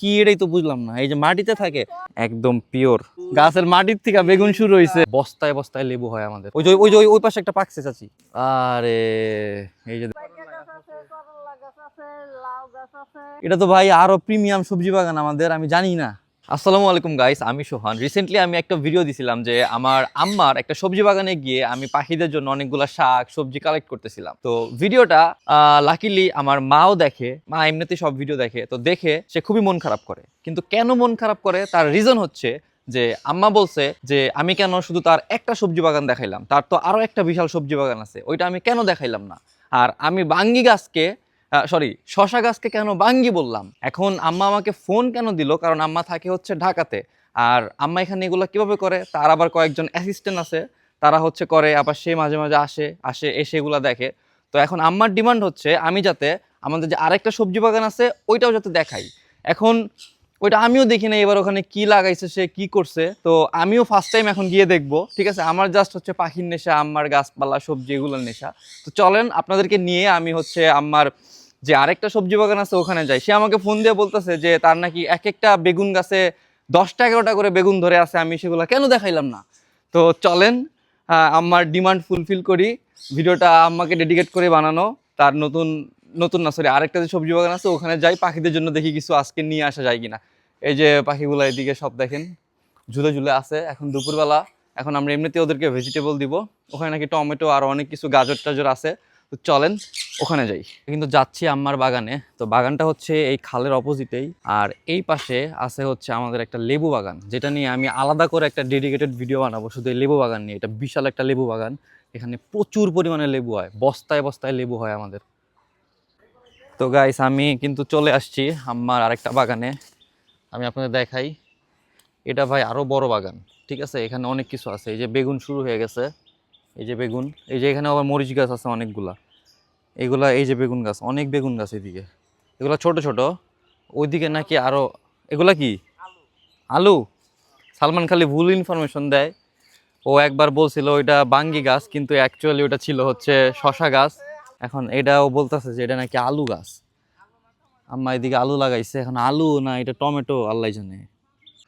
কি এটাই তো বুঝলাম না। এই যে মাটিতে থাকে, একদম পিওর গাছের মাটির থেকে বেগুন শুরু হয়েছে। বস্তায় বস্তায় লেবু হয় আমাদের। ওই যে ওই যে, ওই- পাশে একটা পাকছে চাচি আরে, এই যে এটা তো ভাই আরও প্রিমিয়াম সবজি বাগান আমাদের, আমি জানি না। আসসালামু আলাইকুম গাইস আমি সোহান। রিসেন্টলি আমি একটা ভিডিও দিছিলাম যে আমার আম্মার একটা সবজি বাগানে গিয়ে আমি পাখিদের জন্য অনেকগুলো শাক, সবজি কালেক্ট করতেছিলাম। তো ভিডিওটা লাকিলি আমার মাও দেখে, মা এমনিতে সব ভিডিও দেখে, তো দেখে সে খুবই মন খারাপ করে। কিন্তু কেন মন খারাপ করে? তার রিজন হচ্ছে যে আম্মা বলছে যে আমি কেন শুধু তার একটা সবজি বাগান দেখাইলাম? তার তো আরও একটা বিশাল সবজি বাগান আছে। ওইটা আমি কেন দেখাইলাম না? আর আমি বাঙ্গি গাছকে সরি শশা গাছকে কেন বাঙ্গি বললাম? এখন আম্মা আমাকে ফোন কেন দিল? কারণ আম্মা থাকে হচ্ছে ঢাকাতে। আর আম্মা এখানে এগুলো কীভাবে করে? তার আবার কয়েকজন অ্যাসিস্ট্যান্ট আছে। তারা হচ্ছে করে, আবার সে মাঝে মাঝে আসে আসে, এসে এগুলো দেখে। তো এখন আম্মার ডিমান্ড হচ্ছে আমি যাতে আমাদের যে আরেকটা সবজি বাগান আছে, ওইটাও যাতে দেখাই। এখন ওইটা আমিও দেখি না এবার ওখানে কি লাগাইছে, সে কি করছে। তো আমিও ফার্স্ট টাইম এখন গিয়ে দেখব, ঠিক আছে? আমার জাস্ট হচ্ছে পাখির নেশা, আম্মার গাছপালা, সবজি এগুলোর নেশা। তো চলেন, আপনাদেরকে নিয়ে আমি হচ্ছে আম্মার যে আরেকটা সবজি বাগান আছে ওখানে যাই। সে আমাকে ফোন দিয়ে বলতেছে যে তার নাকি এক একটা বেগুন গাছে দশটা এগারোটা করে বেগুন ধরে আছে, আমি সেগুলো কেন দেখাইলাম না? তো চলেন আমার ডিমান্ড ফুলফিল করি। ভিডিওটা আম্মাকে ডেডিকেট করে বানানো। তার নতুন নতুন না সরি আরেকটা যে সবজি বাগান আছে ওখানে যাই, পাখিদের জন্য দেখি কিছু আজকে নিয়ে আসা যায় কিনা। এই যে পাখিগুলো এদিকে সব দেখেন, ঝুলে ঝুলে আছে। এখন দুপুরবেলা, এখন আমরা এমনিতে ওদেরকে ভেজিটেবল দিব। ওখানে নাকি টমেটো আর অনেক কিছু গাজর টাজর আছে। তো চলেন, ওখানে যাই। কিন্তু যাচ্ছি আম্মার বাগানে। তো বাগানটা হচ্ছে এই খালের অপোজিটেই। আর এই পাশে আছে হচ্ছে আমাদের একটা লেবু বাগান, যেটা নিয়ে আমি আলাদা করে একটা ডেডিকেটেড ভিডিও বানাবো। শুধু এই লেবু বাগান নিয়ে, এটা বিশাল একটা লেবু বাগান। এখানে প্রচুর পরিমাণে লেবু হয়, বস্তায় বস্তায় লেবু হয় আমাদের। তো গাইস আমি কিন্তু চলে আসছি আম্মার আরেকটা বাগানে। আমি আপনাদের দেখাই। এটা ভাই আরও বড় বাগান, ঠিক আছে? এখানে অনেক কিছু আছে। এই যে বেগুন শুরু হয়ে গেছে। এই যে বেগুন, এই যে এখানে আবার মরিচ গাছ আছে অনেকগুলা। এগুলা এই যে বেগুন গাছ, অনেক বেগুন গাছ এদিকে। এগুলা ছোট ছোট, ওইদিকে নাকি আরও এগুলা কি? আলু। সালমান খালি ভুল ইনফরমেশন দেয়। ও একবার বলছিল ওইটা বাঙ্গি গাছ, কিন্তু অ্যাকচুয়ালি ওটা ছিল হচ্ছে শশা গাছ। এখন এটাও বলতেছে যে এটা নাকি আলু গাছ। আম্মা এদিকে আলু লাগাইছে, এখন আলু না এটা টমেটো, আল্লাহ জানে।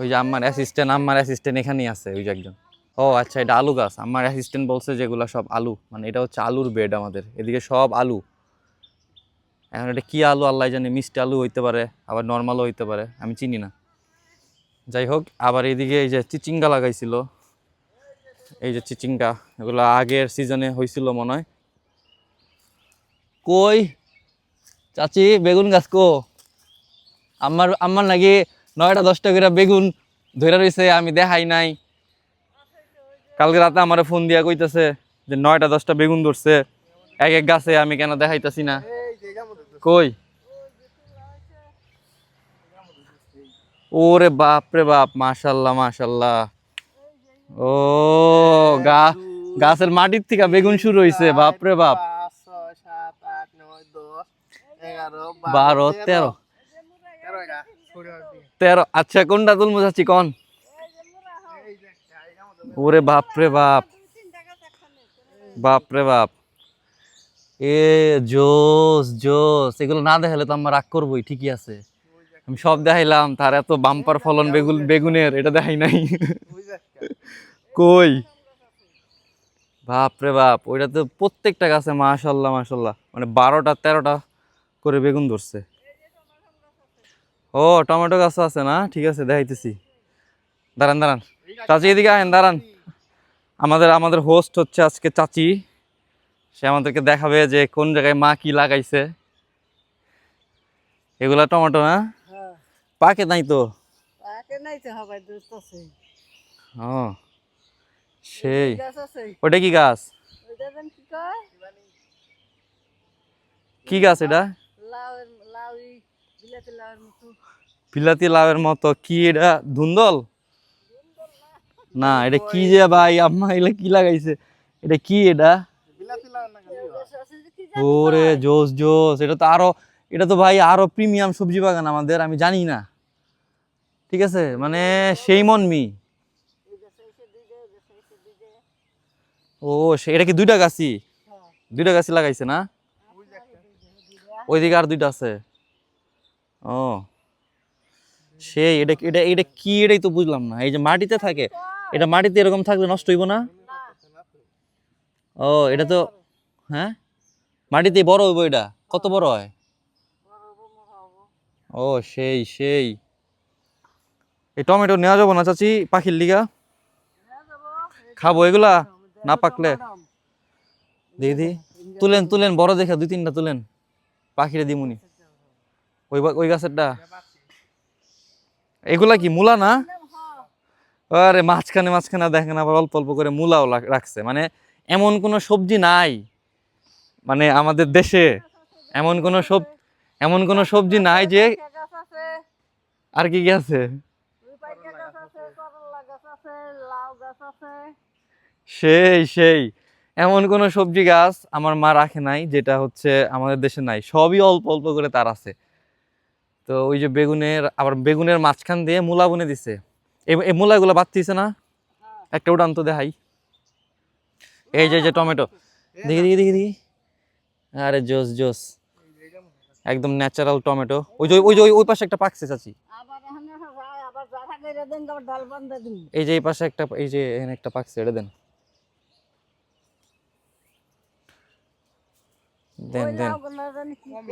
ওই যে আম্মার অ্যাসিস্ট্যান্ট আম্মার অ্যাসিস্ট্যান্ট এখানেই আছে, ওই যে একজন। ও আচ্ছা এটা আলু গাছ। আমার অ্যাসিস্ট্যান্ট বলছে যেগুলো সব আলু। মানে এটা হচ্ছে আলুর বেড আমাদের। এদিকে সব আলু। এখন এটা কি আলু? আল্লাহ জানে, মিষ্টি আলু হইতে পারে, আবার নর্মালও হইতে পারে। আমি চিনি না। যাই হোক, আবার এদিকে এই যে চিচিঙ্গা লাগাইছিল। এই যে চিচিঙ্গা, এগুলো আগের সিজনে হয়েছিল মনে হয়। কই? চাচি, বেগুন গাছ কো? আমার আমার নাকি নয়টা দশটা করে বেগুন ধরে রয়েছে আমি দেখাই নাই। কালকে রাতে আমার ফোন দিয়া কইতাছে যে নয়টা দশটা বেগুন ধরছে, এক এক গাছে আমি কেন দেখাইতেছি না। কই? ওরে বাপ রে বাপ, মাশাল্লাহ মাশাল্লাহ। ও, গা, গাছের মাটির থেকে বেগুন শুরু হইছে, বাপ রে বাপ। বারো, তেরো। তেরো আচ্ছা কোনটা তুলমু চাচ্ছি কন এই যে একটা, এই আমাদের ওরে বাপ রে বাপ। বাপ রে বাপ। এ জোস জোস। এগুলো না দেখালে তো আমরা রাগ করবোই, ঠিকই আছে। আমি সব দেখাইলাম, তার এত বাম্পার ফলন বেগুন, বেগুনের, এটা দেখাই নাই। কই? বাপ রে বাপ, ওইটা তো প্রত্যেকটা গাছে, মাশাল্লাহ মাশাল্লাহ। মানে বারোটা, তেরোটা করে বেগুন ধরছে। ও, টমেটো গাছও আছে না? ঠিক আছে, দেখাইতেছি। দাঁড়ান দাঁড়ান। চাচি এদিকে আহেন দাঁড়ান। আমাদের আমাদের হোস্ট হচ্ছে আজকে চাচি। সে আমাদেরকে দেখাবে যে কোন জায়গায় মা কি লাগাইছে। এগুলা টমেটো না হ্যাঁ, পাকে নাই তো? ও সেই। ওটা কি গাছ? কি গাছ এটা? বিলাতি লাউয়ের মতো। কি এটা? ধুন্দল? না এটা কি যে ভাই আম্মা এগুলা কি লাগাইছে? এটা কি এটা। গাছ ওরে জোস জোস এটা তো আরও এটা তো ভাই আরও প্রিমিয়াম সবজি বাগান আমাদের আমি জানি না। ঠিক আছে? মানে সেই মন মি। গাছ গাছ ও এটা কি দুইটা গাছই হ্যাঁ। দুইটা গাছি লাগাইছে না? ওইদিকে আর দুইটা আছে। ও। সেই এটা এটা এটা কি এটাই তো বুঝলাম না। এই যে মাটিতে থাকে এটা মাটিতে এরকম থাকলে নষ্ট হইব না? ও, এটা তো হ্যাঁ? মাটিতে বড় হইব এটা? কত বড় হয়? ও, সেই সেই। এই টমেটো নেওয়া যাব না, চাচি, পাখির লিগা? খাব এগুলা? না পাকলে? দেখি দি তুলেন তুলেন, বড় দেখে দুই, তিনটা তুলেন। পাখিরে দিমুনি। ওই ওই গাছেরটা। এগুলা কি মূলা না? আরে মাঝখানে মাঝখানে দেখেন আবার অল্প অল্প করে মূলাও রাখছে। মানে এমন কোনো সবজি নাই। মানে আমাদের দেশে এমন কোনো সব এমন কোনো সবজি নাই যে আর কি কি আছে? সেই সেই। এমন কোনো সবজি গাছ আমার মা রাখে নাই যেটা হচ্ছে আমাদের দেশে নাই। সবই অল্প অল্প করে তার আছে। তো ওই যে বেগুনের আবার বেগুনের মাঝখান দিয়ে মূলা বুনে দিছে। এই মূলাগুলো বাদ না? একটা উড়ান তো দেখাই। এই যে যে টমেটো। দেখি দেখি দেখি দেখি। আরে জোস জোস। একদম ন্যাচারাল টমেটো। ওই যে ওই যে ওই- পাশে একটা পাকছে চাচি। এই যে এই পাশে একটা এই যে এখানে একটা পাকছে এটা দেন। দেন দেন।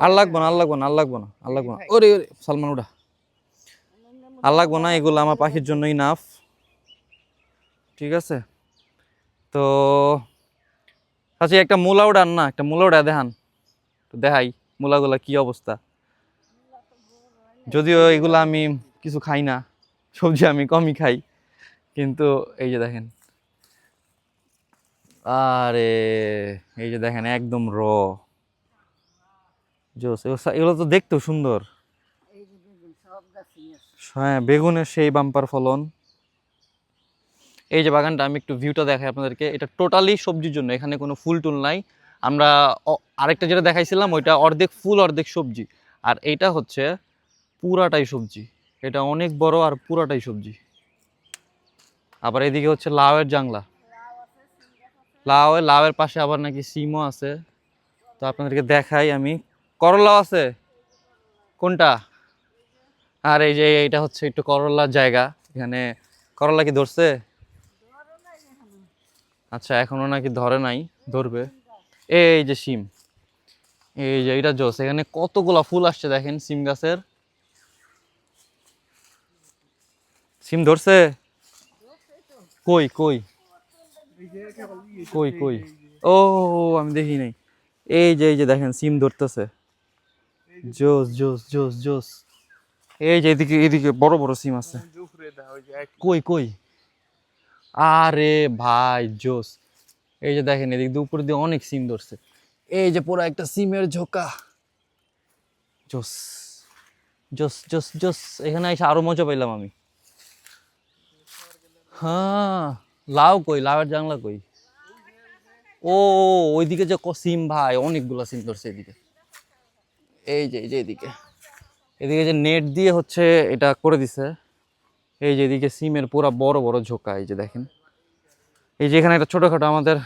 আর লাগবো না আর লাগবো না আর লাগবো না আর লাগবো না। ওরে ওরে সালমান উড়া আর লাগবো না, এগুলো আমার পাখির জন্যই নাফ। ঠিক আছে? তো আচ্ছা একটা মূলা উড়ান না, একটা মূলা উড়া দেখান। তো দেখাই, মূলাগুলা কি অবস্থা? যদিও এগুলো আমি কিছু খাই না, সবজি আমি কমই খাই, কিন্তু এই যে দেখেন। আরে, এই যে দেখেন, একদম র। জোস এগুলো- এগুলো তো দেখতেও সুন্দর এই যে দেখুন সব গাছই আছে হ্যাঁ বেগুনের সেই বাম্পার ফলন। এই যে বাগানটা, আমি একটু ভিউটা দেখাই আপনাদেরকে। এটা টোটালি সবজির জন্য, এখানে কোনো ফুল টুল নাই। আমরা আরেকটা যেটা দেখাইছিলাম, ওইটা অর্ধেক ফুল, অর্ধেক সবজি। আর এইটা হচ্ছে পুরাটাই সবজি। এটা অনেক বড় আর পুরাটাই সবজি। আবার এদিকে হচ্ছে লাউয়ের জাংলা। লাউ লাউয়ের পাশে আবার নাকি সিমও আছে। তো আপনাদেরকে দেখাই আমি। করলাও আছে? কোনটা? আর এই যে এইটা হচ্ছে একটু করলার জায়গা। এখানে করলা কি ধরছে? আচ্ছা এখনও নাকি ধরে নাই, ধরবে। এই যে সিম এই যে এটা জোস। এখানে কতগুলা ফুল আসছে দেখেন সিম গাছের। সিম ধরছে? কই কই? কই কই? ও, আমি দেখি নাই। এই যে এই যে দেখেন সিম ধরতেছে। জোস জোস জোস জোস। এই যে এদিকে এদিকে বড় বড় সিম আছে। কই কই? আরে ভাই জোস। এই যে দেখেন এদিক দিয়ে উপর দিয়ে অনেক সিম ধরছে। এই যে পুরো একটা সিমের ঝোকা। জোস জোস জোস জোস। এখানে এসে আরও মজা পাইলাম আমি। হ্যাঁ লাউ কই? লাউয়ের জাংলা কই? ও ওইদিকে যে সিম ভাই অনেকগুলা সিম ধরছে এদিকে। এই যে এই যে এদিকে। এদিকে যে নেট দিয়ে হচ্ছে এটা করে দিছে, এই যে এদিকে সিমের পুরো বড় বড় ঝোঁকা, এই যে দেখেন। এই যে এখানে একটা ছোটোখাটো আমাদের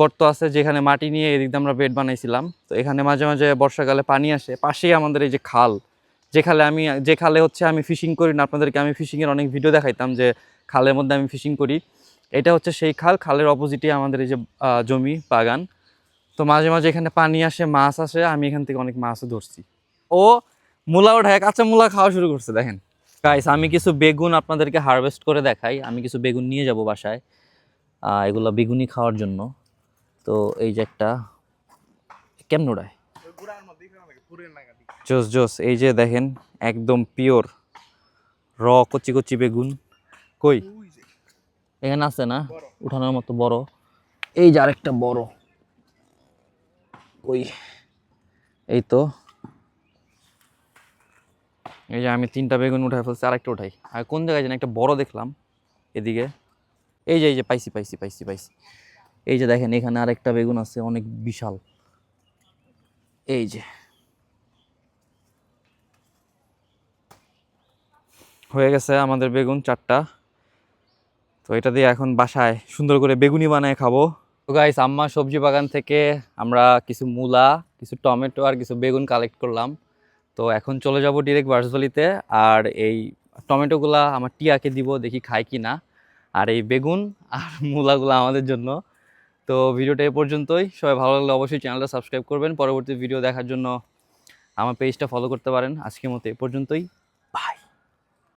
গর্ত আছে যেখানে মাটি নিয়ে এদিক দিয়ে আমরা বেড বানাইছিলাম। তো এখানে মাঝে মাঝে বর্ষাকালে পানি আসে, পাশেই আমাদের এই যে খাল। যে খালে আমি, যে খালে হচ্ছে আমি ফিশিং করি না, আপনাদেরকে আমি ফিশিংয়ের অনেক ভিডিও দেখাইতাম যে খালের মধ্যে আমি ফিশিং করি। এটা হচ্ছে সেই খাল, খালের অপোজিটে আমাদের এই যে জমি, বাগান। তো মাঝে মাঝে এখানে পানি আসে, মাছ আসে, আমি এখান থেকে অনেক মাছও ধরছি। ও মূলা ওঠায়, কাঁচা মূলা খাওয়া শুরু করছে, দেখেন। গাইস আমি কিছু বেগুন আপনাদেরকে হারভেস্ট করে দেখাই। আমি কিছু বেগুন নিয়ে যাব বাসায়। এগুলো বেগুনি খাওয়ার জন্য। তো এই যে একটা, কেমন ওড়ায় জোস জোস, এই যে দেখেন, একদম পিওর র কচি কচি বেগুন। কই? এখানে আছে না? উঠানোর মতো বড়। এই যে আরেকটা বড়। ওই এই তো এই যে আমি তিনটা বেগুন উঠাই ফেলছি, আরেকটা উঠাই। আর কোন জায়গায় যেন একটা বড় দেখলাম, এদিকে। এই যে এই যে, পাইছি পাইছি পাইছি পাইছি। এই যে দেখেন, এখানে আরেকটা বেগুন আছে, অনেক বিশাল। এই যে। হয়ে গেছে আমাদের বেগুন চারটা। তো এটা দিয়ে এখন বাসায় সুন্দর করে বেগুনি বানায় খাব। তো গাইস আম্মা সবজি বাগান থেকে আমরা কিছু মূলা, কিছু টমেটো আর কিছু বেগুন কালেক্ট করলাম। তো এখন চলে যাব ডিরেক্ট বার্সভলিতে আর এই টমেটোগুলা আমার টিয়াকে দিব, দেখি খায় কি না আর এই বেগুন আর মূলাগুলো আমাদের জন্য। তো ভিডিওটা এ পর্যন্তই। সবাই ভালো লাগলে অবশ্যই চ্যানেলটা সাবস্ক্রাইব করবেন। পরবর্তী ভিডিও দেখার জন্য আমার পেজটা ফলো করতে পারেন। আজকের মতো এ পর্যন্তই।